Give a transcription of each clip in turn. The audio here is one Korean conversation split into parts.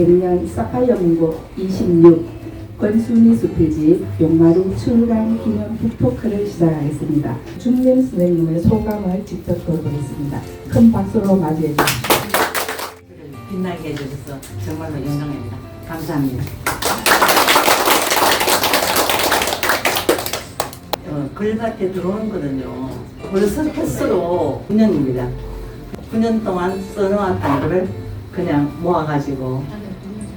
백년 사파이어 문고 26 권순희 수필집 용마루 출간 기념 북토크를 시작하겠습니다. 중림 선생님의 소감을 직접 들어보겠습니다. 큰 박수로 맞이해 주십시오. 빛나게 해주셔서 정말로 영광입니다. 감사합니다. 어, 글밭에 들어오는 거는요. 벌써 횟수로 9년입니다. 9년 동안 써놓았던 거를 그냥 모아가지고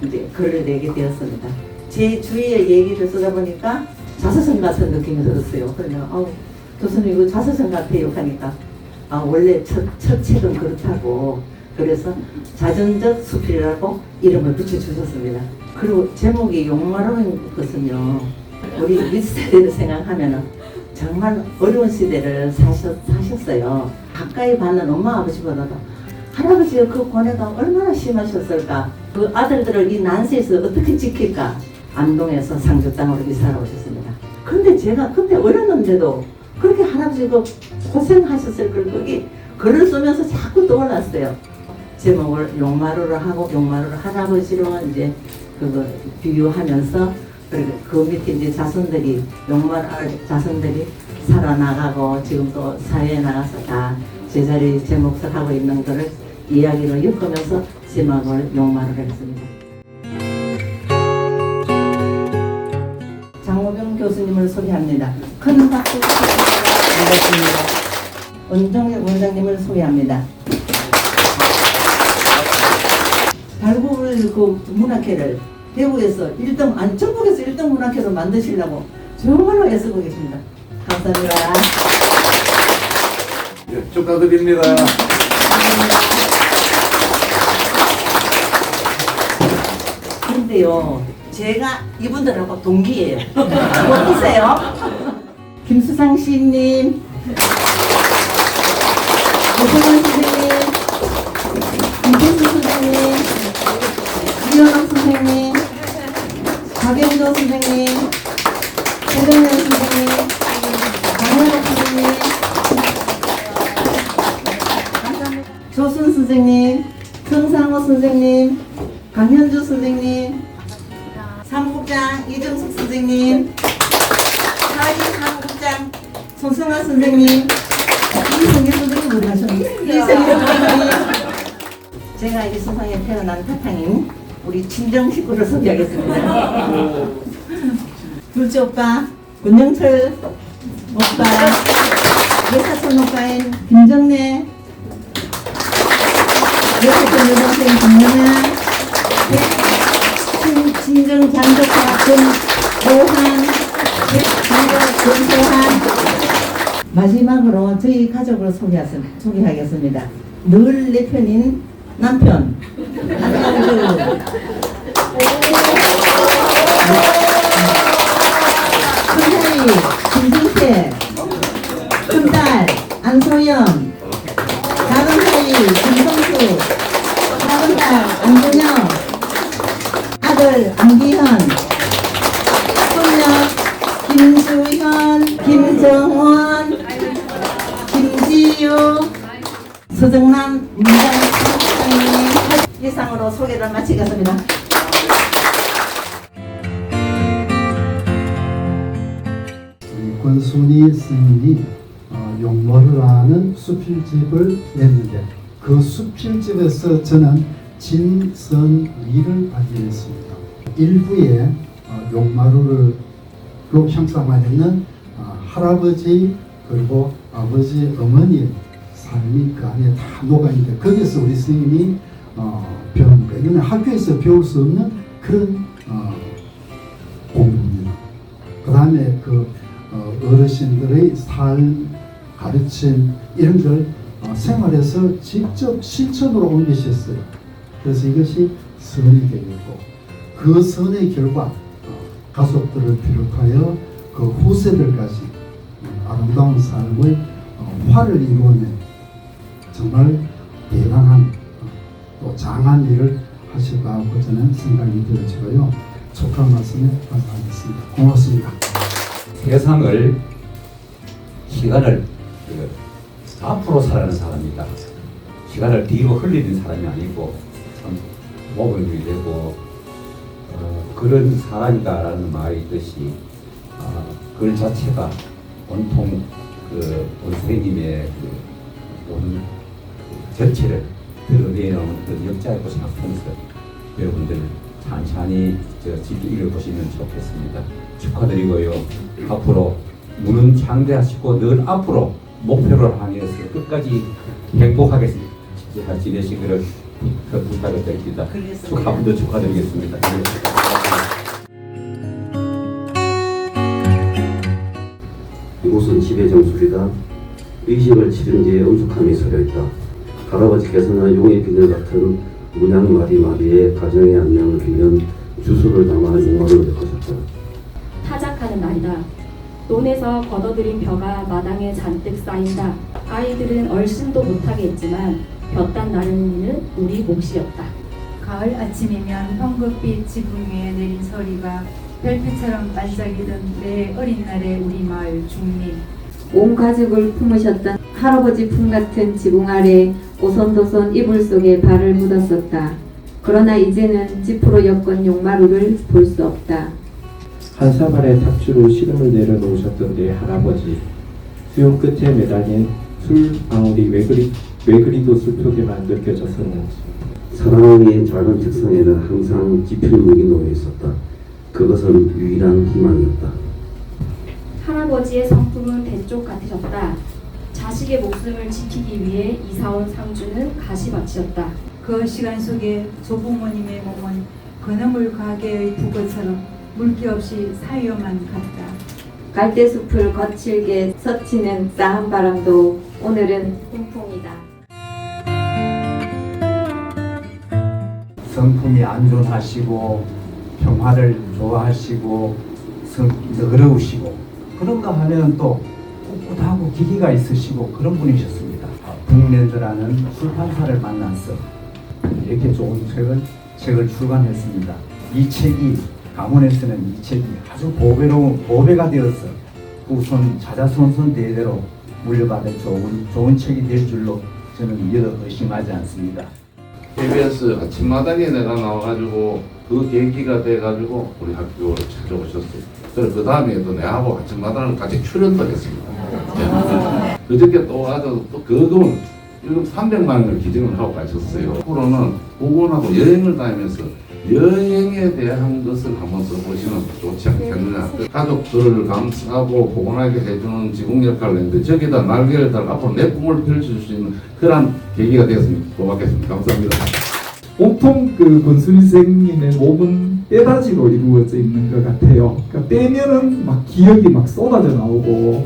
글을 내게 되었습니다. 제 주위의 얘기를 쓰다 보니까 자서전 같은 느낌이 들었어요. 그러면 아우 교수님 이거 자서전 같아요 하니까 아 원래 첫, 첫 책은 그렇다고 그래서 자전적 수필이라고 이름을 붙여주셨습니다. 그리고 제목이 용마로운 것은요 우리 윗세대를 생각하면은 정말 어려운 시대를 사셨, 사셨어요. 가까이 받는 엄마 아버지보다도 할아버지의 그 고뇌가 얼마나 심하셨을까. 그 아들들을 이 난세에서 어떻게 지킬까. 안동에서 상주 땅으로 이사를 오셨습니다. 근데 제가 그때 어렸는데도 그렇게 할아버지가 고생하셨을 걸 거기 글을 쓰면서 자꾸 떠올랐어요. 제목을 용마루를 하고 용마루를 할아버지로 이제 그거 비유하면서 그 밑에 이제 자손들이 용마루 자손들이 살아나가고 지금 또 사회에 나가서 다 제자리 제 몫을 하고 있는 거를 이야기로 엮으면서 제목을 용마루를 했습니다. 장호병 교수님을 소개합니다. 큰 박수 부탁드립니다. 원정혁 원장님을 소개합니다. 발굴 그 문학회를 대구에서 1등, 아니 전국에서 1등 문학회로 만드시려고 정말로 애쓰고 계십니다. 감사합니다. 예, 축하드립니다. 근데요, 제가 이분들하고 동기예요. 어떠세요? 김수상 씨님, 오성원 선생님, 이태수 선생님, 이현옥 선생님, 박영조 선생님, 최동현 선생님, 강현옥 선생님, 조순 선생님, 정상호 선생님, 강현주 선생님, 사무국장 이정숙 선생님, 사위 사무국장 손승환 선생님, 이성일 선생님 어디 가셨니? 이성일 선생님. 제가 이 세상에 태어난 타탕인 우리 친정 식구를 소개하겠습니다. 둘째 오빠, 문영철 오빠, 외사촌 오빠인 김정래, 여사촌 여동생 친, 친정 장조카 김도한, 장조 김도한. 마지막으로 저희 가족을 소개하겠, 소개하겠습니다. 늘 내 편인 남편, 한영주. 큰사이 김진태, 큰딸 안소영, 작은사이 김성 수, 작은딸 안준영, 아들 안기현, 손녀 김수현, 김정원, 김지유, 서정남 문장사님. 이상으로 소개를 마치겠습니다. 권순희 스님이 어, 용모를 하는 수필집을 냈는데 그 수필집에서 저는 진선미를 발견했습니다. 일부에 어, 용마루를 로 형상화했는 어, 할아버지 그리고 아버지 어머니 삶이 그 안에 다 녹아있는데 거기서 우리 스님이 어, 배운 거 이거는 학교에서 배울 수 없는 그런 어, 공부입니다. 그 다음에 그 어, 어르신들의 삶, 가르침 이런 걸 어, 생활에서 직접 실천으로 옮기셨어요. 그래서 이것이 선이 되겠고 그 선의 결과 어, 가족들을 비롯하여 그 후세들까지 어, 아름다운 삶의 어, 화를 이루어낸 정말 대단한 어, 또 장한 일을 하셨다고 저는 생각이 들어지고요. 축하 말씀에 감사하겠습니다. 고맙습니다. 세상을 시간을 그 앞으로 살아가는 사람이다. 시간을 뒤로 흘리는 사람이 아니고 참 모범이 되고 어, 그런 사람이다라는 말이 있듯이 아, 글 자체가 온통 그 우리 선생님의 그그 전체를 드러내는 그런 역사라고 생각하면서 여러분들 찬찬히 저 직접 읽어보시면 좋겠습니다. 축하드리고요. 앞으로 문은 창대하시고 늘 앞으로 목표를 향해서 끝까지 행복하게 잘 지내시기를 부- 부탁을 드립니다. 그래서 축하 한번더 축하드리겠습니다. 네. 이곳은 집의 정수리다. 의식을 치른 뒤에 엄숙함이 서려 있다. 할아버지께서는 용의 비늘 같은 문양 마리 마리의 가정의 안녕을 빌면 주소를 담아 용어를 엮으셨다. 타작하는 날이다. 논에서 걷어들인 벼가 마당에 잔뜩 쌓인다. 아이들은 얼씬도 못하게 했지만 볕단 나른이는 우리 몫이었다. 가을 아침이면 황급빛 지붕 위에 내린 서리가 별빛처럼 반짝이던 내 어린 날의 우리 마을 중립 온 가족을 품으셨던 할아버지 품 같은 지붕 아래 오손도손 이불 속에 발을 묻었었다. 그러나 이제는 지프로 엮은 용마루를 볼 수 없다. 한 사발의 탁주로 시름을 내려놓으셨던 내 할아버지 수용 끝에 매달린 술 방울이 왜 그리 왜 그리도 슬프게만 느껴졌었는지 사랑의 작은 책상에는 항상 지필묵이 놓여 있었다. 그것은 유일한 희망이었다. 할아버지의 성품은 대쪽 같으셨다. 자식의 목숨을 지키기 위해 이사온 상주는 가시밭이었다. 그 시간 속에 조부모님의 몸은 건어물 가게의 부거처럼 물기 없이 사위어만 갔다. 갈대 숲을 거칠게 스치는 싸한 바람도 오늘은 훈풍이다. 성품이 안존하시고 평화를 좋아하시고 성, 너그러우시고 그런가 하면 또 꿋꿋하고 기기가 있으시고 그런 분이셨습니다. 북랜드라는 출판사를 만나서 이렇게 좋은 책을 책을 출간했습니다. 이 책이 강원에서는 이 책이 아주 보배로운 보배가 되어서 후손 자자손손 대대로 물려받을 좋은 좋은 책이 될 줄로 저는 믿어 의심하지 않습니다. KBS 아침마당에 내가 나와가지고 그 계기가 돼가지고 우리 학교를 찾아오셨어요. 그래서 그 다음에 또 내하고 아침마당을 같이 출연도 했습니다. 네. 그저께 또 와서 또 그돈 300만 원을 기증을 하고 가셨어요. 앞으로는 보건하고 여행을 다니면서 여행에 대한 것을 한번 써보시면 좋지 않겠느냐. 가족들을 감싸고 보건하게 해주는 지공 역할을 했는데 저기다 날개를 달 앞으로 내 꿈을 펼칠 수 있는 그런 계기가 되었으면 고맙겠습니다. 감사합니다. 온통 그 권순희 선생님의 몸은 떼다지로 이루어져 있는 것 같아요. 그러니까 떼면은 막 기억이 막 쏟아져 나오고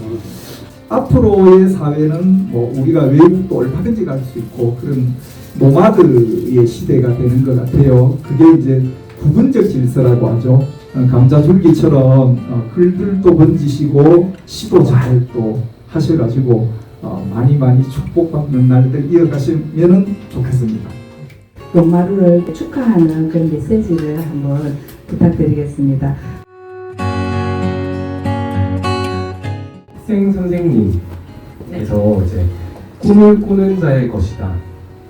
앞으로의 사회는 뭐 우리가 외국도 얼마든지 갈 수 있고 그런 노마드의 시대가 되는 것 같아요. 그게 이제 부분적 질서라고 하죠. 어, 감자 줄기처럼 어, 글들도 번지시고 시도 잘 또 하셔가지고 어, 많이 많이 축복받는 날들 이어가시면 좋겠습니다. 용마루를 축하하는 그런 메시지를 한번 부탁드리겠습니다. 생 선생님께서 이제 꿈을 꾸는 자의 것이다.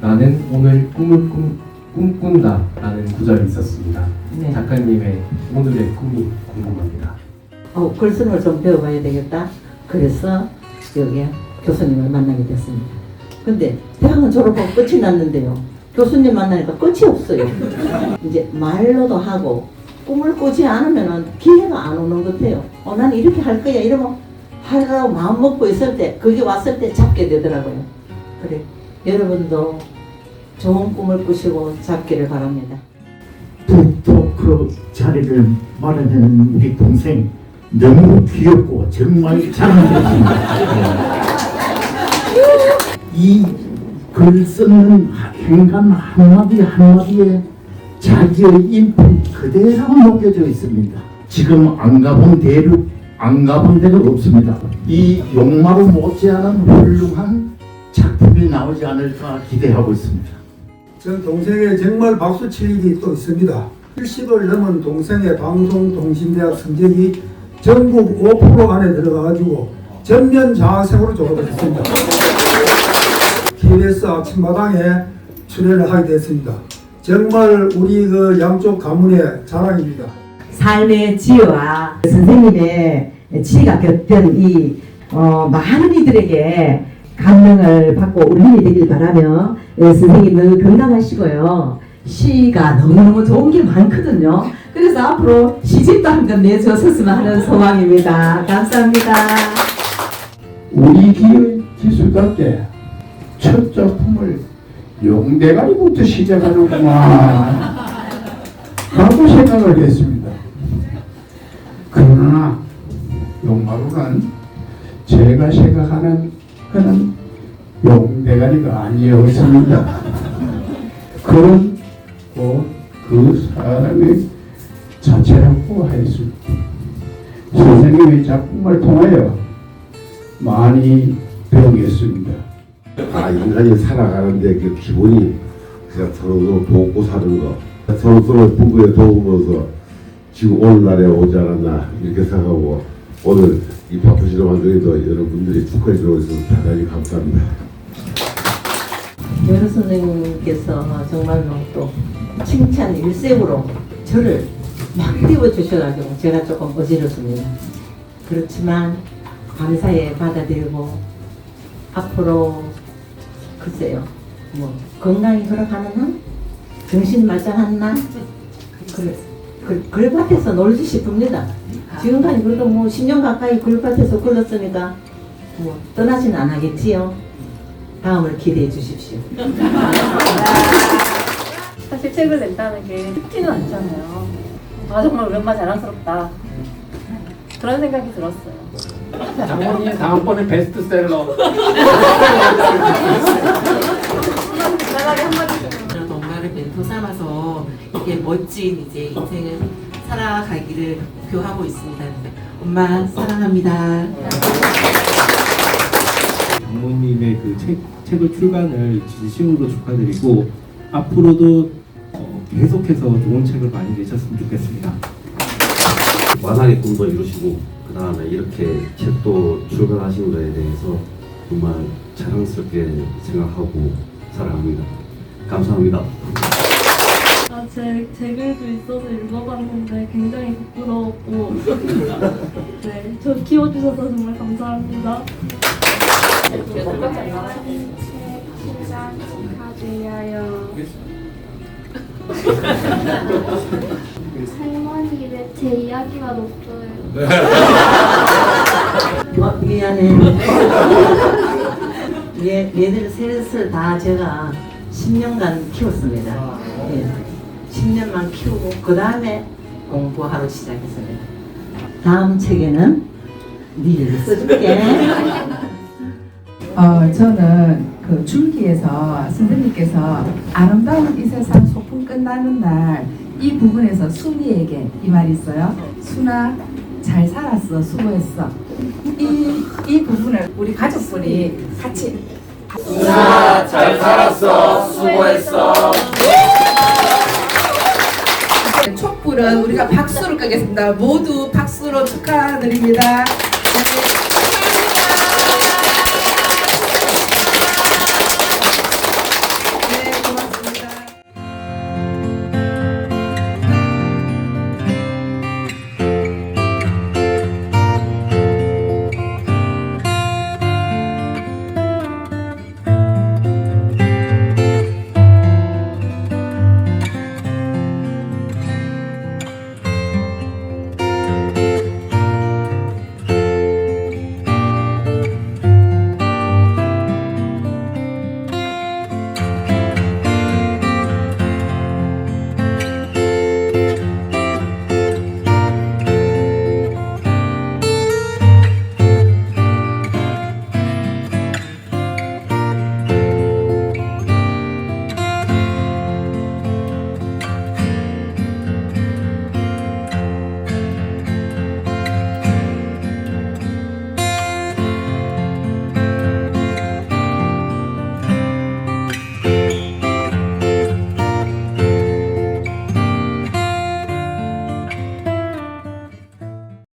나는 오늘 꿈을 꿈, 꿈꾼다 라는 구절이 있었습니다. 네. 작가님의 오늘의 꿈이 궁금합니다. 어, 글쓰는 좀 배워봐야 되겠다. 그래서 여기 교수님을 만나게 됐습니다. 근데 대학은 졸업하고 끝이 났는데요. 교수님 만나니까 끝이 없어요. 이제 말로도 하고 꿈을 꾸지 않으면 기회가 안 오는 것 같아요. 어, 난 이렇게 할 거야. 이러면 하려고 마음 먹고 있을 때 그게 왔을 때 잡게 되더라고요. 그래. 여러분도 좋은 꿈을 꾸시고 잡기를 바랍니다. 북토크 자리를 마련하는 우리 동생 너무 귀엽고 정말 잘하셨습니다. 이글 쓰는 행간 한마디 한마디에 자기의 인품 그대로 녹여져 있습니다. 지금 안 가본 대륙 안 가본 데가 없습니다. 이 용마로 못지않은 훌륭한 작품이 나오지 않을까 기대하고 있습니다. 전 동생의 정말 박수 칠 일이 또 있습니다. 70을 넘은 동생의 방송통신대학 성적이 전국 5% 안에 들어가가지고 전면 장학생으로 졸업했습니다. KBS 아침마당에 출연을 하게 됐습니다. 정말 우리 그 양쪽 가문의 자랑입니다. 삶의 지혜와 선생님의 지혜가 곁든 이 어, 많은 이들에게 감명을 받고 울림이 되길 바라며 예, 선생님 늘 건강하시고요. 시가 너무너무 좋은 게 많거든요. 그래서 앞으로 시집도 한권 내주셨으면 하는 소망입니다. 감사합니다. 우리 기의 기술답게 첫 작품을 용대가리부터 시작하는구만 라고 생각을 했습니다. 용마루는 제가 생각하는 그는 용대가리가 아니었습니다. 그런 어, 그 사람의 자체라고 하였습니다. 선생님의 작품을 통하여 많이 배우겠습니다. 아 인간이 살아가는데 그 기본이 그냥 서로 서로 돕고 사는 거 서로 서로 부부에 도우면서 지금 오늘날에 오지 않았나 이렇게 생각하고 오늘 이 바쁘시는 와중에도 여러분들이 축하해 주셔서 대단히 감사합니다. 여러 선생님께서 정말로 또 칭찬 일색으로 저를 막 띄워주셔가지고 제가 조금 어지럽습니다. 그렇지만 감사에 받아들이고 앞으로 글쎄요 뭐 건강이 허락하는 한 정신 말짱한 날 그, 그, 글밭에서 놀지 싶습니다. 지금까지 그래도 뭐 10년 가까이 글밭에서 걸었으니까 뭐 떠나진 않겠지요. 다음을 기대해 주십시오. 사실 책을 낸다는 게 쉽지는 않잖아요. 아 정말 오랜만에 자랑스럽다. 그런 생각이 들었어요. 장모님 다음번에 베스트셀러. 편하게 한마디 저는 엄마를 멘토 삼아서 이게 멋진 이제 인생을 살아가기를 목표하고 있습니다. 엄마 사랑합니다. 장모님의 그 책, 책을 출간을 진심으로 축하드리고 앞으로도 어, 계속해서 좋은 책을 많이 내셨으면 좋겠습니다. 만학의 꿈도 이루시고 그 다음에 이렇게 책도 출간하신 거에 대해서 정말 자랑스럽게 생각하고 사랑합니다. 감사합니다. 아, 제, 제 글도 있어서 읽어봤는데 굉장히 부끄러웠고 네, 저 키워주셔서 정말 감사합니다. 할머니 입에 제 이야기가 없어요. 어, 미안해. 얘, 얘들 셋을 다 제가 10년간 키웠습니다. 예. 10년만 키우고 그 다음에 공부하러 시작했습니다. 다음 책에는 니를 써줄게. 어, 저는 그 줄기에서 선생님께서 아름다운 이 세상 소풍 끝나는 날 이 부분에서 순이에게 이 말이 있어요. 순아 잘 살았어 수고했어. 이, 이 부분을 우리 가족들이 같이 순아, 잘 살았어. 수고했어. 촛불은 우리가 박수를 끄겠습니다. 모두 박수로 축하드립니다. 네.